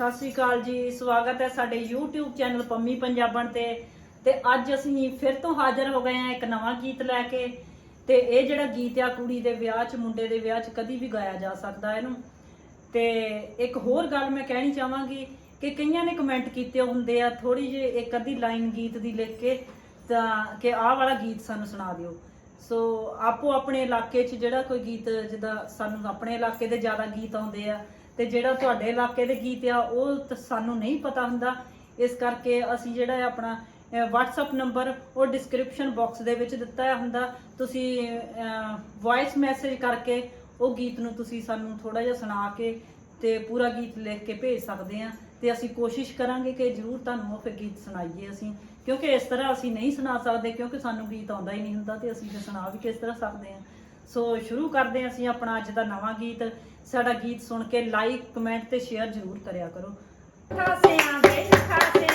ਸਤਿ ਸ਼੍ਰੀ ਅਕਾਲ ਜੀ, ਸਵਾਗਤ ਹੈ ਸਾਡੇ YouTube ਚੈਨਲ ਪੰਮੀ ਪੰਜਾਬਣ ਤੇ। ਤੇ ਅੱਜ ਅਸੀਂ ਫਿਰ ਤੋਂ ਹਾਜ਼ਰ ਹੋ ਗਏ ਹਾਂ ਇੱਕ ਨਵਾਂ ਗੀਤ ਲੈ ਕੇ। ਤੇ ਇਹ ਜਿਹੜਾ ਗੀਤ ਆ, ਕੁੜੀ ਦੇ ਵਿਆਹ 'ਚ, ਮੁੰਡੇ ਦੇ ਵਿਆਹ 'ਚ ਕਦੀ ਵੀ ਗਾਇਆ ਜਾ ਸਕਦਾ ਇਹਨੂੰ। ਤੇ ਇੱਕ ਹੋਰ ਗੱਲ ਮੈਂ ਕਹਿਣੀ ਚਾਹਾਂਗੀ ਕਿ ਕਈਆਂ ਨੇ ਕਮੈਂਟ ਕੀਤੇ ਹੁੰਦੇ ਆ ਥੋੜੀ ਜਿਹੀ ਇੱਕ ਅੱਧੀ ਲਾਈਨ ਗੀਤ ਦੀ ਲਿਖ ਕੇ ਤਾਂ ਕਿ ਆਹ ਵਾਲਾ ਗੀਤ ਸਾਨੂੰ ਸੁਣਾ ਦਿਓ। ਸੋ ਆਪੋ ਆਪਣੇ ਇਲਾਕੇ 'ਚ ਜਿਹੜਾ ਕੋਈ ਗੀਤ ਜਿੱਦਾਂ ਸਾਨੂੰ ਆਪਣੇ ਇਲਾਕੇ ਦੇ ਜ਼ਿਆਦਾ ਗੀਤ ਆਉਂਦੇ ਆ ਤੇ ਜਿਹੜਾ ਤੁਹਾਡੇ ਇਲਾਕੇ ਦੇ ਗੀਤ ਆ ਉਹ ਤਾਂ ਸਾਨੂੰ ਨਹੀਂ ਪਤਾ ਹੁੰਦਾ। ਇਸ ਕਰਕੇ ਅਸੀਂ ਜਿਹੜਾ ਹੈ ਆਪਣਾ ਅਹ, WhatsApp ਨੰਬਰ ਉਹ ਡਿਸਕ੍ਰਿਪਸ਼ਨ ਬਾਕਸ ਦੇ ਵਿੱਚ ਦਿੱਤਾ ਹੁੰਦਾ। ਤੁਸੀਂ ਵੌਇਸ ਮੈਸੇਜ ਕਰਕੇ ਉਹ ਗੀਤ ਨੂੰ ਤੁਸੀਂ ਸਾਨੂੰ ਥੋੜਾ ਜਿਹਾ ਸੁਣਾ ਕੇ ਤੇ ਪੂਰਾ ਗੀਤ ਲਿਖ ਕੇ ਭੇਜ ਸਕਦੇ ਆ। ਤੇ ਅਸੀਂ ਕੋਸ਼ਿਸ਼ ਕਰਾਂਗੇ ਕਿ ਜਰੂਰ ਤੁਹਾਨੂੰ ਉਹ ਫਿਰ ਗੀਤ ਸੁਣਾਈਏ ਅਸੀਂ। ਕਿਉਂਕਿ ਇਸ ਤਰ੍ਹਾਂ ਅਸੀਂ ਨਹੀਂ ਸੁਣਾ ਸਕਦੇ, ਕਿਉਂਕਿ ਸਾਨੂੰ ਗੀਤ ਆਉਂਦਾ ਹੀ ਨਹੀਂ ਹੁੰਦਾ ਤੇ ਅਸੀਂ ਫਿਰ ਸੁਣਾ ਵੀ ਕਿਸ ਤਰ੍ਹਾਂ ਸਕਦੇ ਹਾਂ। ਸੋ ਸ਼ੁਰੂ ਕਰਦੇ ਹਾਂ ਅਸੀਂ ਆਪਣਾ ਅੱਜ ਦਾ ਨਵਾਂ ਗੀਤ। ਸਾਡਾ ਗੀਤ ਸੁਣ ਕੇ ਲਾਈਕ ਕਮੈਂਟ ਤੇ ਸ਼ੇਅਰ ਜਰੂਰ ਕਰਿਆ ਕਰੋ। ਖਾਸਿਆਂ ਵੇ ਖਾਸਿਆਂ